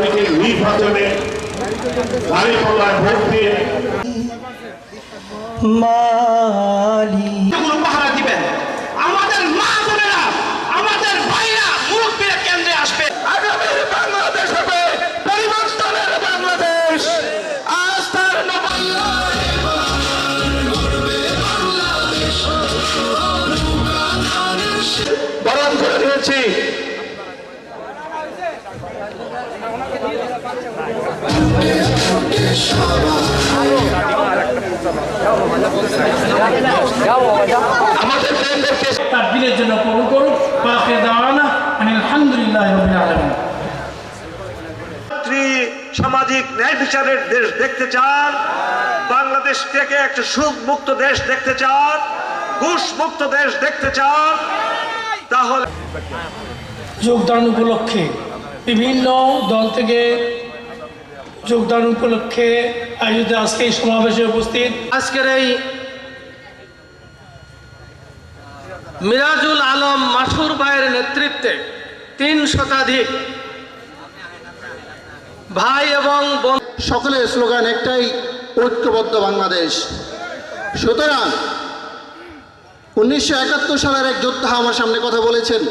তারিখের নির্বাচনে দাঁড়িপাল্লায় ভোট দিয়ে মালি জন্য কবুল করুক দাওয়ানা আলহামদুলিল্লাহ আলমিন। সামাজিক ন্যায় বিচারের দেশ দেখতে চান বাংলাদেশ থেকে একটা সুখ মুক্ত দেশ দেখতে চান ঘুষ মুক্ত দেশ দেখতে চান তাহলে যোগদান উপলক্ষে বিভিন্ন দল থেকে যোগদান উপলক্ষে আয়োজিত আজকে এই সমাবেশে উপস্থিত। আজকের এই মিরাজুল আলম মাসুর ভাইয়ের নেতৃত্বে তিন শতাধিক ভাই এবং বোন সকলের স্লোগান একটাই ঐক্যবদ্ধ বাংলাদেশ। সুতরাং উনিশশো একাত্তর সালের এক যোদ্ধা আমার সামনে কথা বলেছেন।